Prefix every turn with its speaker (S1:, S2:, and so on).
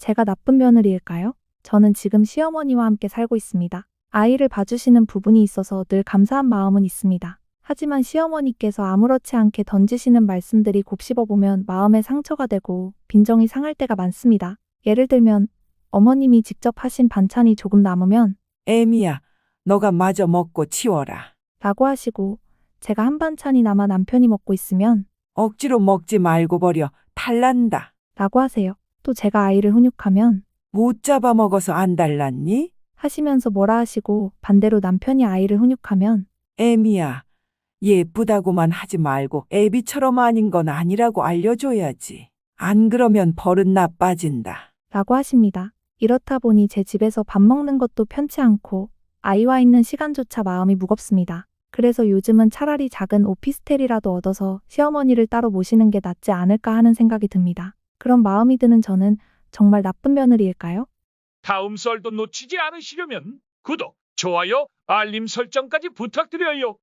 S1: 제가 나쁜 며느리일까요? 저는 지금 시어머니와 함께 살고 있습니다. 아이를 봐주시는 부분이 있어서 늘 감사한 마음은 있습니다. 하지만 시어머니께서 아무렇지 않게 던지시는 말씀들이 곱씹어 보면 마음에 상처가 되고 빈정이 상할 때가 많습니다. 예를 들면 어머님이 직접 하신 반찬이 조금 남으면
S2: 애미야, 너가 마저 먹고 치워라.
S1: 라고 하시고 제가 한 반찬이 남아 남편이 먹고 있으면
S2: 억지로 먹지 말고 버려. 탈난다.
S1: 라고 하세요. 또 제가 아이를 훈육하면
S2: 못 잡아 먹어서 안 달랐니?
S1: 하시면서 뭐라 하시고 반대로 남편이 아이를 훈육하면
S2: 애미야, 예쁘다고만 하지 말고 애비처럼 아닌 건 아니라고 알려줘야지. 안 그러면 버릇 나빠진다.
S1: 라고 하십니다. 이렇다 보니 제 집에서 밥 먹는 것도 편치 않고 아이와 있는 시간조차 마음이 무겁습니다. 그래서 요즘은 차라리 작은 오피스텔이라도 얻어서 시어머니를 따로 모시는 게 낫지 않을까 하는 생각이 듭니다. 그런 마음이 드는 저는 정말 나쁜 며느리일까요?
S3: 다음 썰도 놓치지 않으시려면 구독, 좋아요, 알림 설정까지 부탁드려요.